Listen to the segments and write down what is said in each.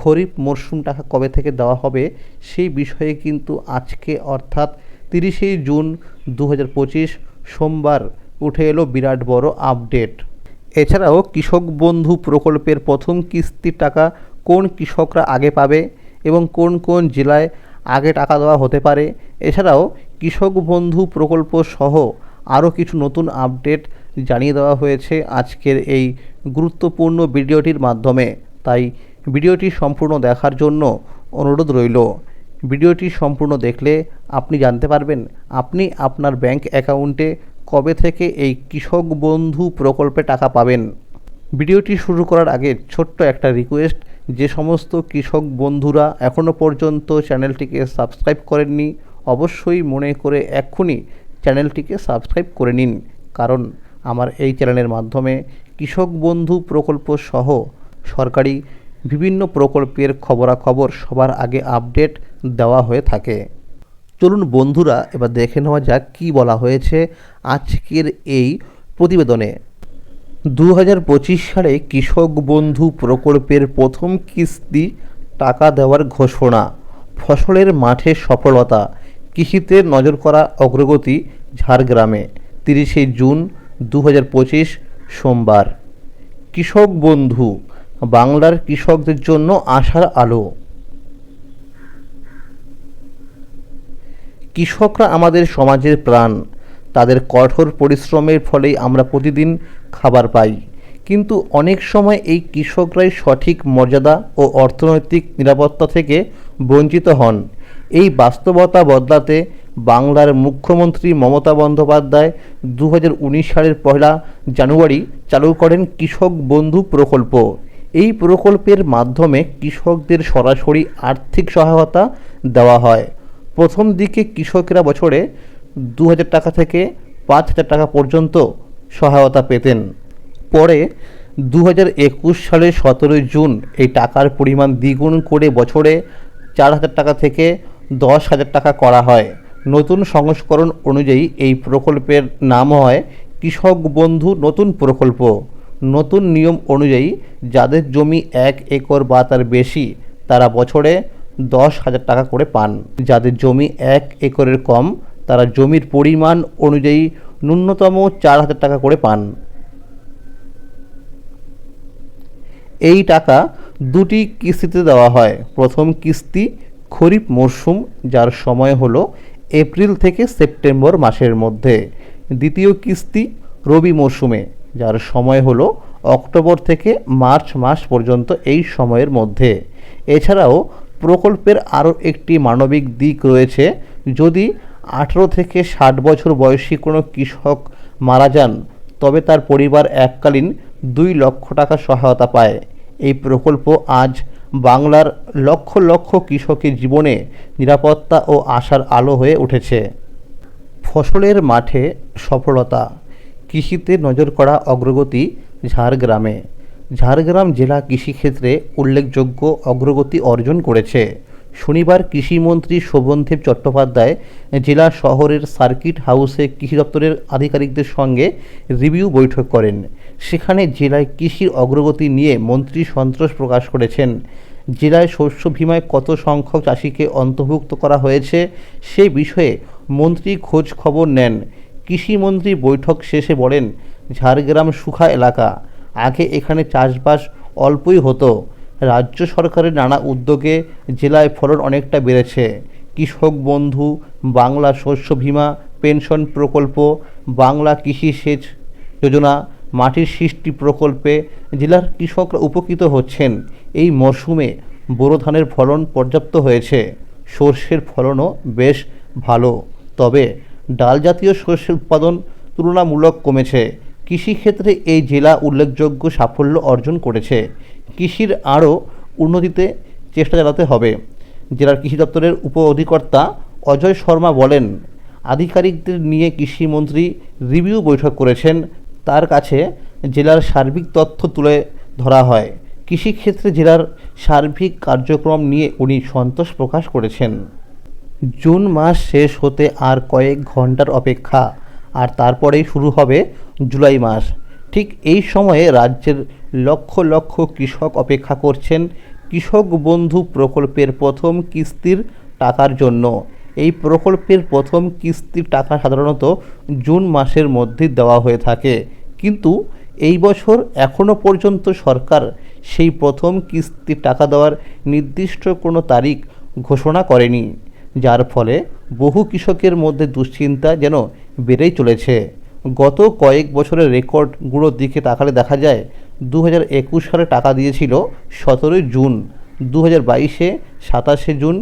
খরিফ মরশুম টাকা কবে থেকে দেওয়া হবে সেই বিষয়ে কিন্তু আজকে অর্থাৎ তিরিশেই জুন দু হাজার পঁচিশ সোমবার উঠে এলো বিরাট বড় আপডেট। এছাড়াও কৃষক বন্ধু প্রকল্পের প্রথম কিস্তির টাকা কোন কৃষকরা আগে পাবে এবং কোন কোন জেলায় আগে টাকা দেওয়া হতে পারে? এছাড়াও কৃষক বন্ধু প্রকল্প সহ আরও কিছু নতুন আপডেট জানিয়ে দেওয়া হয়েছে আজকের এই গুরুত্বপূর্ণ ভিডিওটির মাধ্যমে। তাই ভিডিওটি সম্পূর্ণ দেখার জন্য অনুরোধ রইল। ভিডিওটি সম্পূর্ণ দেখলে আপনি জানতে পারবেন আপনি আপনার ব্যাংক অ্যাকাউন্টে কবে থেকে এই কৃষক বন্ধু প্রকল্পে টাকা পাবেন। ভিডিওটি শুরু করার আগে ছোট্ট একটা রিকোয়েস্ট, যে সমস্ত কৃষক বন্ধুরা এখনও পর্যন্ত চ্যানেলটিকে সাবস্ক্রাইব করেননি, অবশ্যই মনে করে এক্ষুনি চ্যানেলটিকে সাবস্ক্রাইব করে নিন। কারণ আমার এই চ্যানেলের মাধ্যমে কৃষক বন্ধু প্রকল্প সহ সরকারি বিভিন্ন প্রকল্পের খবরাখবর সবার আগে আপডেট দেওয়া হয়ে থাকে। চলুন বন্ধুরা, এবার দেখে নেওয়া যাক কী বলা হয়েছে আজকের এই প্রতিবেদনে। দু হাজার পঁচিশ সালে কৃষক বন্ধু প্রকল্পের প্রথম কিস্তি টাকা দেওয়ার ঘোষণা, ফসলের মাঠে সফলতা, কৃষিতে নজর করা অগ্রগতি ঝাড়গ্রামে, তিরিশে জুন দু হাজার পঁচিশ সোমবার। কৃষক বন্ধু বাংলার কৃষকদের জন্য আশার আলো। কৃষকরা আমাদের সমাজের প্রাণ। তাদের কঠোর পরিশ্রমের ফলেই আমরা প্রতিদিন খাবার পাই। কিন্তু অনেক সময় এই কৃষকরাই সঠিক মর্যাদা ও অর্থনৈতিক নিরাপত্তা থেকে বঞ্চিত হন। এই বাস্তবতা বদলাতে বাংলার মুখ্যমন্ত্রী মমতা বন্দ্যোপাধ্যায় দু হাজার উনিশ সালের পয়লা জানুয়ারি চালু করেন কৃষক বন্ধু প্রকল্প। এই প্রকল্পের মাধ্যমে কৃষকদের সরাসরি আর্থিক সহায়তা দেওয়া হয়। প্রথম দিকে কৃষকেরা বছরে দু হাজার টাকা থেকে পাঁচ হাজার টাকা পর্যন্ত সহায়তা পেতেন। পরে দু হাজার একুশ সালের সতেরোই জুন এই টাকার পরিমাণ দ্বিগুণ করে বছরে চার হাজার টাকা থেকে দশ হাজার টাকা করা হয়। নতুন সংস্করণ অনুযায়ী এই প্রকল্পের নাম হয় কৃষক বন্ধু নতুন প্রকল্প। নতুন নিয়ম অনুযায়ী যাদের জমি এক একর বা তার বেশি, তারা বছরে দশ হাজার টাকা করে পান। যাদের জমি এক একরের কম, তারা জমির পরিমাণ অনুযায়ী ন্যূনতম চার হাজার টাকা করে পান। এই টাকা দুটি কিস্তিতে দেওয়া হয়। প্রথম কিস্তি খরিফ মরশুম যার সময় হলো এপ্রিল থেকে সেপ্টেম্বর মাসের মধ্যে। দ্বিতীয় কিস্তি রবি মরশুমে যার সময় হলো অক্টোবর থেকে মার্চ মাস পর্যন্ত এই সময়ের মধ্যে। এছাড়াও প্রকল্পের আরও একটি মানবিক দিক রয়েছে, যদি আঠেরো থেকে ষাট বছর বয়সী কোনো কৃষক মারা যান, তবে তার পরিবার এককালীন দুই লক্ষ টাকা সহায়তা পায়। এই প্রকল্প আজ বাংলার লক্ষ লক্ষ কৃষকের জীবনে নিরাপত্তা ও আশার আলো হয়ে উঠেছে। ফসলের মাঠে সফলতা কৃষিতে নজর করা অগ্রগতি ঝাড়গ্রামে। ঝাড়গ্রাম জেলা কৃষিক্ষেত্রে উল্লেখযোগ্য অগ্রগতি অর্জন করেছে। শনিবার কৃষিমন্ত্রী শোভনদেব চট্টোপাধ্যায় জেলা শহরের সার্কিট হাউসে কৃষি দপ্তরের আধিকারিকদের সঙ্গে রিভিউ বৈঠক করেন। সেখানে জেলায় কৃষির অগ্রগতি নিয়ে মন্ত্রী সন্তোষ প্রকাশ করেছেন। জেলায় শস্য বিমায় কত সংখ্যক চাষিকে অন্তর্ভুক্ত করা হয়েছে সে বিষয়ে মন্ত্রী খোঁজ খবর নেন। কৃষিমন্ত্রী বৈঠক শেষে বলেন, ঝাড়গ্রাম সুখা এলাকা। আগে এখানে চাষবাস অল্পই হতো। রাজ্য সরকারের নানা উদ্যোগে জেলায় ফলন অনেকটা বেড়েছে। কৃষক বন্ধু, বাংলা শস্য বিমা পেনশন প্রকল্প, বাংলা কৃষি সেচ যোজনা, মাটির সৃষ্টি প্রকল্পে জেলার কৃষকরা উপকৃত হচ্ছেন। এই মরশুমে বোরো ধানের ফলন পর্যাপ্ত হয়েছে। সর্ষের ফলনও বেশ ভালো। তবে ডাল জাতীয় শস্যের উৎপাদন তুলনামূলক কমেছে। কৃষিক্ষেত্রে এই জেলা উল্লেখযোগ্য সাফল্য অর্জন করেছে। কৃষির আরও উন্নতিতে চেষ্টা চালাতে হবে। জেলার কৃষি দপ্তরের উপ অধিকর্তা অজয় শর্মা বলেন, আধিকারিকদের নিয়ে কৃষিমন্ত্রী রিভিউ বৈঠক করেছেন। তার কাছে জেলার সার্বিক তথ্য তুলে ধরা হয়। কৃষিক্ষেত্রে জেলার সার্বিক কার্যক্রম নিয়ে উনি সন্তোষ প্রকাশ করেছেন। জুন মাস শেষ হতে আর কয়েক ঘণ্টার অপেক্ষা, আর তারপরেই শুরু হবে জুলাই মাস। ঠিক এই সময়ে রাজ্যের লক্ষ লক্ষ কৃষক অপেক্ষা করছেন কৃষক বন্ধু প্রকল্পের প্রথম কিস্তির টাকার জন্য। এই প্রকল্পের প্রথম কিস্তির টাকা সাধারণত জুন মাসের মধ্যে দেওয়া হয়ে থাকে। কিন্তু এই বছর এখনও পর্যন্ত সরকার সেই প্রথম কিস্তির টাকা দেওয়ার নির্দিষ্ট কোনো তারিখ ঘোষণা করেনি। যার ফলে বহু কৃষকের মধ্যে দুশ্চিন্তা যেন বেড়েই চলেছে। গত কয়েক বছরের রেকর্ডগুলোর দিকে তাকালে দেখা যায় দু হাজার একুশ সালে টাকা দিয়েছিল সতেরোই জুন দু হাজার বাইশে সাতাশে জুন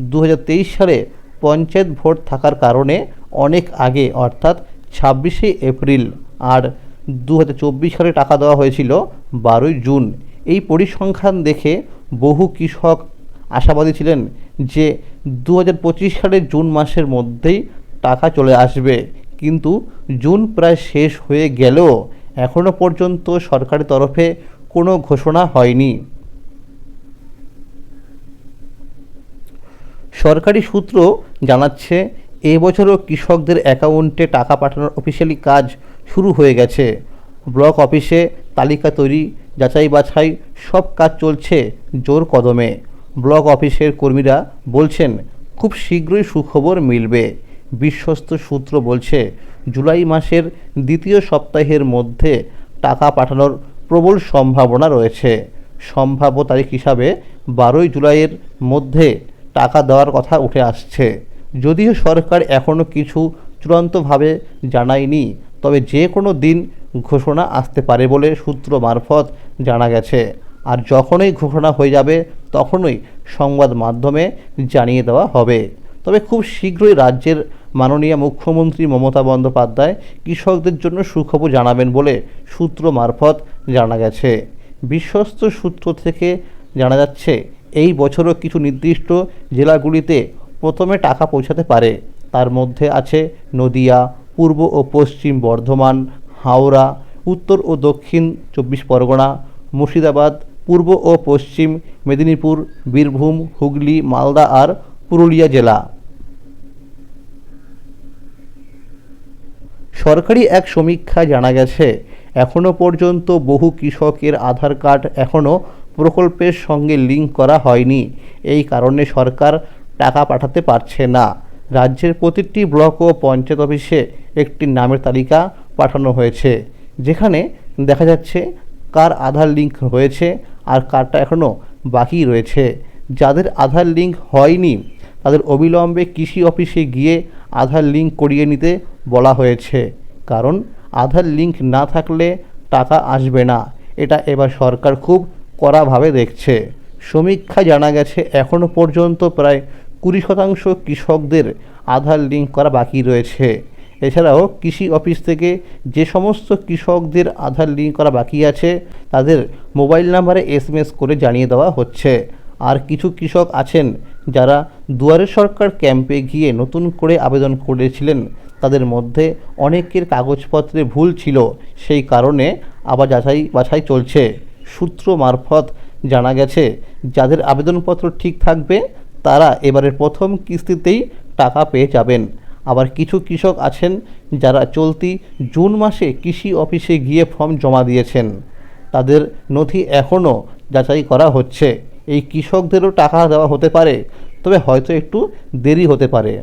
দু হাজার তেইশ সালে পঞ্চায়েত ভোট থাকার কারণে অনেক আগে, অর্থাৎ ছাব্বিশে এপ্রিল, আর দু হাজার চব্বিশ সালে টাকা দেওয়া হয়েছিল বারোই জুন। এই পরিসংখ্যান দেখে বহু কৃষক আশাবাদী ছিলেন যে দু হাজার পঁচিশ সালের জুন মাসের মধ্যেই টাকা চলে আসবে। কিন্তু জুন প্রায় শেষ হয়ে গেলেও এখনও পর্যন্ত সরকারের তরফে কোনো ঘোষণা হয়নি। সরকারি সূত্র জানাচ্ছে এবছরও কৃষকদের অ্যাকাউন্টে টাকা পাঠানোর অফিসিয়ালি কাজ শুরু হয়ে গেছে। ব্লক অফিসে তালিকা তৈরি যাচাই বাছাই সব কাজ চলছে জোর কদমে। ব্লক অফিসের কর্মীরা বলছেন, খুব শীঘ্রই সুখবর মিলবে। বিশ্বস্ত সূত্র বলছে, জুলাই মাসের দ্বিতীয় সপ্তাহের মধ্যে টাকা পাঠানোর প্রবল সম্ভাবনা রয়েছে। সম্ভাব্য তারিখ হিসাবে বারোই জুলাইয়ের মধ্যে টাকা দেওয়ার কথা উঠে আসছে। যদিও সরকার এখনও কিছু চূড়ান্তভাবে জানায়নি, তবে যে কোনো দিন ঘোষণা আসতে পারে বলে সূত্র মারফত জানা গেছে। আর যখনই ঘোষণা হয়ে যাবে, তখনই সংবাদ মাধ্যমে জানিয়ে দেওয়া হবে। তবে খুব শীঘ্রই রাজ্যের মাননীয় মুখ্যমন্ত্রী মমতা বন্দ্যোপাধ্যায় কৃষকদের জন্য সুখবর জানাবেন বলে সূত্র মারফত জানা গেছে। বিশ্বস্ত সূত্র থেকে জানা যাচ্ছে, এই বছরও কিছু নির্দিষ্ট জেলাগুলিতে প্রথমে টাকা পৌঁছাতে পারে। তার মধ্যে আছে নদিয়া, পূর্ব ও পশ্চিম বর্ধমান, হাওড়া, উত্তর ও দক্ষিণ চব্বিশ পরগনা, মুর্শিদাবাদ পূর্ব ও পশ্চিম মেদিনীপুর, বীরভূম, হুগলি, মালদা আর পুরুলিয়া জেলা। সরকারি এক সমীক্ষায় জানা গেছে এখনও পর্যন্ত বহু কৃষকের আধার কার্ড এখনও প্রকল্পের সঙ্গে লিঙ্ক করা হয়নি। এই কারণে সরকার টাকা পাঠাতে পারছে না। রাজ্যের প্রতিটি ব্লক ও পঞ্চায়েত অফিসে একটি নামের তালিকা পাঠানো হয়েছে, যেখানে দেখা যাচ্ছে কার আধার লিঙ্ক হয়েছে আর কারটা এখনও বাকি রয়েছে। যাদের আধার লিঙ্ক হয়নি, তাদের অবিলম্বে কৃষি অফিসে গিয়ে আধার লিঙ্ক করিয়ে নিতে বলা হয়েছে। কারণ, আধার লিঙ্ক না থাকলে টাকা আসবে না। এটা এবার সরকার খুব কড়াভাবে দেখছে। সমীক্ষা জানা গেছে এখনও পর্যন্ত প্রায় কুড়ি শতাংশ কৃষকদের আধার লিঙ্ক করা বাকি রয়েছে। এছাড়াও কৃষি অফিস থেকে যে সমস্ত কৃষকদের আধার লিঙ্ক করা বাকি আছে, তাদের মোবাইল নাম্বারে এসএমএস করে জানিয়ে দেওয়া হচ্ছে। আর কিছু কৃষক আছেন যারা দুয়ারে সরকার ক্যাম্পে গিয়ে নতুন করে আবেদন করেছিলেন। তাদের মধ্যে অনেকের কাগজপত্রে ভুল ছিল, সেই কারণে আবার যাচাই বাছাই চলছে। সূত্র মারফত জানা গেছে, যাদের আবেদনপত্র ঠিক থাকবে, তারা এবারের প্রথম কিস্তিতেই টাকা পেয়ে যাবেন। আবার কিছু কৃষক আছেন যারা চলতি জুন মাসে কৃষি অফিসে গিয়ে ফর্ম জমা দিয়েছেন। তাদের নথি এখনও যাচাই করা হচ্ছে। এই কৃষকদেরও টাকা দেওয়া হতে পারে, তবে হয়তো একটু দেরি হতে পারে।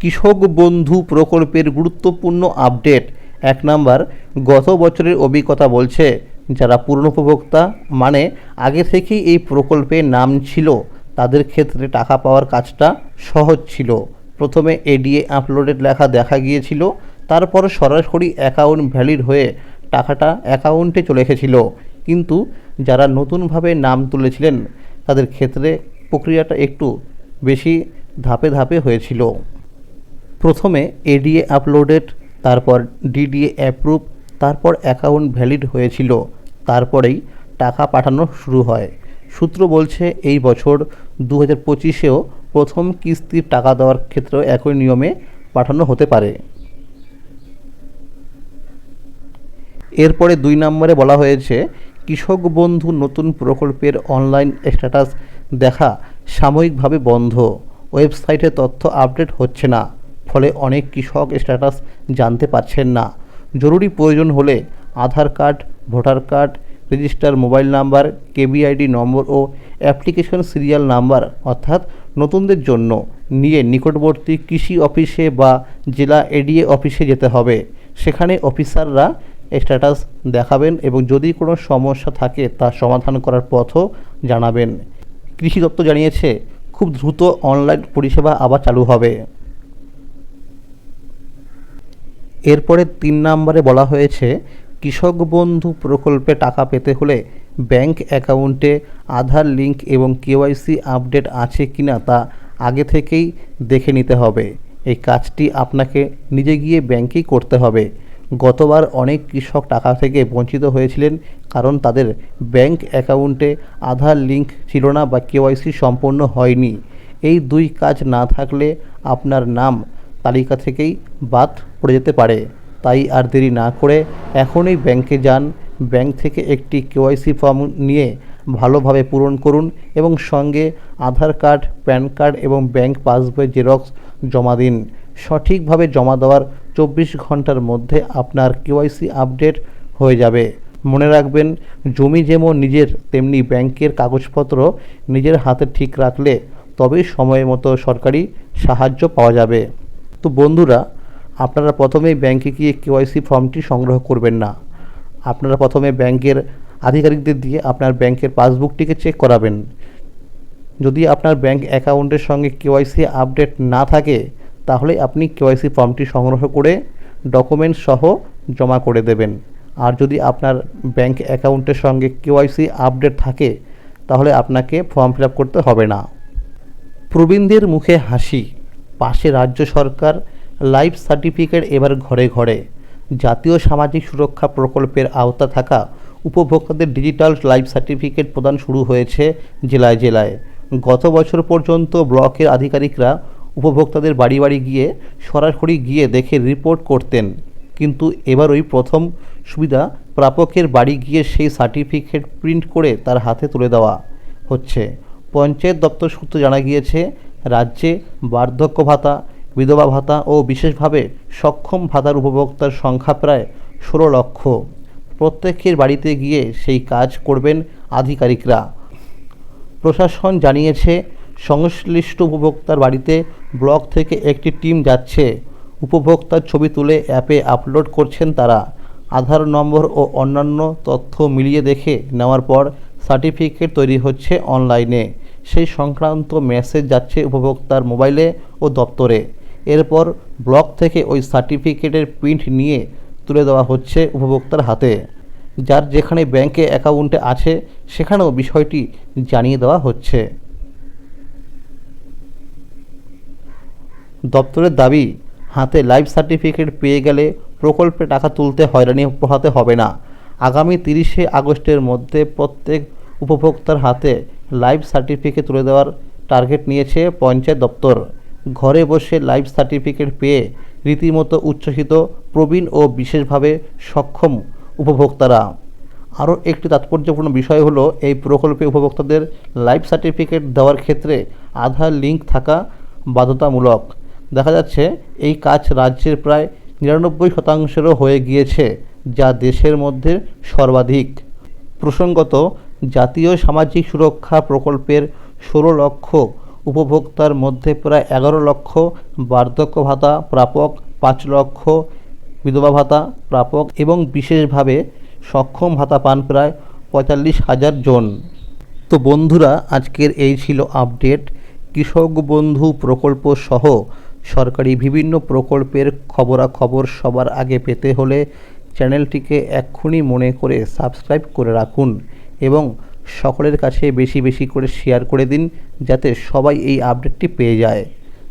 কৃষক বন্ধু প্রকল্পের গুরুত্বপূর্ণ আপডেট। এক নাম্বার, গত বছরের অভিজ্ঞতা বলছে, যারা পূর্ণোপভোক্তা মানে আগে থেকেই এই প্রকল্পে নাম ছিল, তাদের ক্ষেত্রে টাকা পাওয়ার কাজটা সহজ ছিল। প্রথমে এডিএ আপলোডেড লেখা দেখা গিয়েছিল, তারপর সরাসরি অ্যাকাউন্ট ভ্যালিড হয়ে টাকাটা অ্যাকাউন্টে চলে এসেছিল। কিন্তু যারা নতুনভাবে নাম তুলেছিলেন, তাদের ক্ষেত্রে প্রক্রিয়াটা একটু বেশি ধাপে ধাপে হয়েছিল। প্রথমে এডিএ আপলোডেড, তারপর ডিডিএ অ্যাপ্রুভ তারপর অ্যাকাউন্ট ভ্যালিড হয়েছিল। তারপরেই টাকা পাঠানো শুরু হয়। সূত্র বলছে, এই বছর দু হাজার পঁচিশেও প্রথম কিস্তির টাকা দেওয়ার ক্ষেত্রেও একই নিয়মে পাঠানো হতে পারে। এরপরে দুই নম্বরে বলা হয়েছে, কৃষক বন্ধু নতুন প্রকল্পের অনলাইন স্ট্যাটাস দেখা সাময়িকভাবে বন্ধ। ওয়েবসাইটে তথ্য আপডেট হচ্ছে না, ফলে অনেক কৃষক স্ট্যাটাস জানতে পারছেন না। জরুরি প্রয়োজন হলে Aadhaar card, voter card, register mobile number, KBID number ও অ্যাপ্লিকেশন সিরিয়াল নাম্বার অর্থাৎ নতুনদের জন্য নিয়ে নিকটবর্তী কৃষি অফিসে বা জেলা এডিএ অফিসে যেতে হবে। সেখানে অফিসাররা স্ট্যাটাস দেখাবেন এবং যদি কোনো সমস্যা থাকে তা সমাধান করার পথও জানাবেন। কৃষি দপ্তর জানিয়েছে, খুব দ্রুত অনলাইন পরিষেবা আবার চালু হবে। এরপরে তিন নম্বরে বলা হয়েছে, কৃষক বন্ধু প্রকল্পে টাকা পেতে হলে ব্যাংক অ্যাকাউন্টে আধার লিঙ্ক এবং কেওয়াইসি আপডেট আছে কিনা তা আগে থেকেই দেখে নিতে হবে। এই কাজটি আপনাকে নিজে গিয়ে ব্যাংকেই করতে হবে। গতবার অনেক কৃষক টাকা থেকে বঞ্চিত হয়েছিলেন কারণ তাদের ব্যাংক অ্যাকাউন্টে আধার লিঙ্ক ছিল না বা কেওয়াইসি সম্পন্ন হয়নি। এই দুই কাজ না থাকলে আপনার নাম তালিকা থেকেই বাদ পড়ে যেতে পারে। তাই আর দেরি না করে এখনই ব্যাংকে যান ব্যাংক থেকে একটি কেওয়াইসি ফর্ম নিয়ে ভালোভাবে পূরণ করুন এবং সঙ্গে আধার কার্ড, প্যান কার্ড এবং ব্যাংক পাসবই জেরক্স জমা দিন। সঠিকভাবে জমা দেওয়ার চব্বিশ ঘণ্টার মধ্যে আপনার কেওয়াইসি আপডেট হয়ে যাবে। মনে রাখবেন, জমি যেমন নিজের, তেমনি ব্যাংকের কাগজপত্র নিজের হাতে ঠিক রাখলে তবেই সময় মতো সরকারি সাহায্য পাওয়া যাবে। তো বন্ধুরা, আপনারা প্রথমেই ব্যাংকে গিয়ে কেওয়াইসি ফর্মটি সংগ্রহ করবেন না। আপনারা প্রথমে ব্যাংকের আধিকারিকদের দিয়ে আপনার ব্যাংকের পাসবুকটিকে চেক করাবেন। যদি আপনার ব্যাংক অ্যাকাউন্টের সঙ্গে কেওয়াইসি আপডেট না থাকে, তাহলে আপনি কেওয়াইসি ফর্মটি সংগ্রহ করে ডকুমেন্টস সহ জমা করে দেবেন। আর যদি আপনার ব্যাংক অ্যাকাউন্টের সঙ্গে কেওয়াইসি আপডেট থাকে, তাহলে আপনাকে ফর্ম ফিল করতে হবে না। প্রবীণদের মুখে হাসি, পাশে রাজ্য সরকার লাইফ সার্টিফিকেট এবার ঘরে ঘরে। জাতীয় সামাজিক সুরক্ষা প্রকল্পের আওতা থাকা উপভোক্তাদের ডিজিটাল লাইফ সার্টিফিকেট প্রদান শুরু হয়েছে জেলায় জেলায়। গত বছর পর্যন্ত ব্লকের আধিকারিকরা উপভোক্তাদের বাড়ি বাড়ি গিয়ে সরাসরি গিয়ে দেখে রিপোর্ট করতেন। কিন্তু এবার ওই প্রথম সুবিধা প্রাপকের বাড়ি গিয়ে সেই সার্টিফিকেট প্রিন্ট করে তার হাতে তুলে দেওয়া হচ্ছে। পঞ্চায়েত দপ্তর সূত্রে জানা গিয়েছে, রাজ্যে বার্ধক্য ভাতা বিধবা ভাতা ও বিশেষভাবে সক্ষম ভাতার উপভোক্তার সংখ্যা প্রায় ষোলো লক্ষ। প্রত্যেকের বাড়িতে গিয়ে সেই কাজ করবেন আধিকারিকরা। প্রশাসন জানিয়েছে, সংশ্লিষ্ট উপভোক্তার বাড়িতে ব্লক থেকে একটি টিম যাচ্ছে। উপভোক্তার ছবি তুলে অ্যাপে আপলোড করছেন তারা। আধার নম্বর ও অন্যান্য তথ্য মিলিয়ে দেখে নেওয়ার পর সার্টিফিকেট তৈরি হচ্ছে অনলাইনে। সেই সংক্রান্ত মেসেজ যাচ্ছে উপভোক্তার মোবাইলে ও দপ্তরে। এরপর ব্লক থেকে ওই সার্টিফিকেটের প্রিন্ট নিয়ে তুলে দেওয়া হচ্ছে উপভোক্তার হাতে। যার যেখানে ব্যাংকে অ্যাকাউন্টে আছে, সেখানেও বিষয়টি জানিয়ে দেওয়া হচ্ছে। দপ্তরের দাবি, হাতে লাইফ সার্টিফিকেট পেয়ে গেলে প্রকল্পে টাকা তুলতে হয়রানি পোহাতে হবে না। আগামী তিরিশে আগস্টের মধ্যে প্রত্যেক উপভোক্তার হাতে লাইফ সার্টিফিকেট তুলে দেওয়ার টার্গেট নিয়েছে পঞ্চায়েত দপ্তর। ঘরে বসে লাইফ সার্টিফিকেট পেয়ে রীতিমতো উচ্ছ্বসিত, প্রবীণ ও বিশেষভাবে সক্ষম উপভোক্তারা। আরও একটি তাৎপর্যপূর্ণ বিষয় হলো, এই প্রকল্পে উপভোক্তাদের লাইফ সার্টিফিকেট দেওয়ার ক্ষেত্রে আধার লিঙ্ক থাকা বাধ্যতামূলক। দেখা যাচ্ছে, এই কাজ রাজ্যের প্রায় নিরানব্বই শতাংশেরও হয়ে গিয়েছে, যা দেশের মধ্যে সর্বাধিক। প্রসঙ্গত, জাতীয় সামাজিক সুরক্ষা প্রকল্পের ষোলো লক্ষ উপভোক্তার মধ্যে প্রায় এগারো লক্ষ বার্ধক্য ভাতা প্রাপক, পাঁচ লক্ষ বিধবা ভাতা প্রাপক এবং বিশেষভাবে সক্ষম ভাতা পান প্রায় পঁয়তাল্লিশ হাজার জন। তো বন্ধুরা, আজকের এই ছিল আপডেট। কৃষক বন্ধু প্রকল্প সহ সরকারি বিভিন্ন প্রকল্পের খবরাখবর সবার আগে পেতে হলে চ্যানেলটিকে এক্ষুনি মনে করে সাবস্ক্রাইব করে রাখুন এবং সকলের কাছে বেশি বেশি করে শেয়ার করে দিন, যাতে সবাই এই আপডেটটি পেয়ে যায়।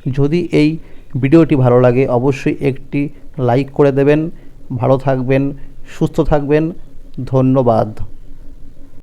যদি এই ভিডিওটি ভালো লাগে, অবশ্যই একটি লাইক করে দেবেন। ভালো থাকবেন, সুস্থ থাকবেন। ধন্যবাদ।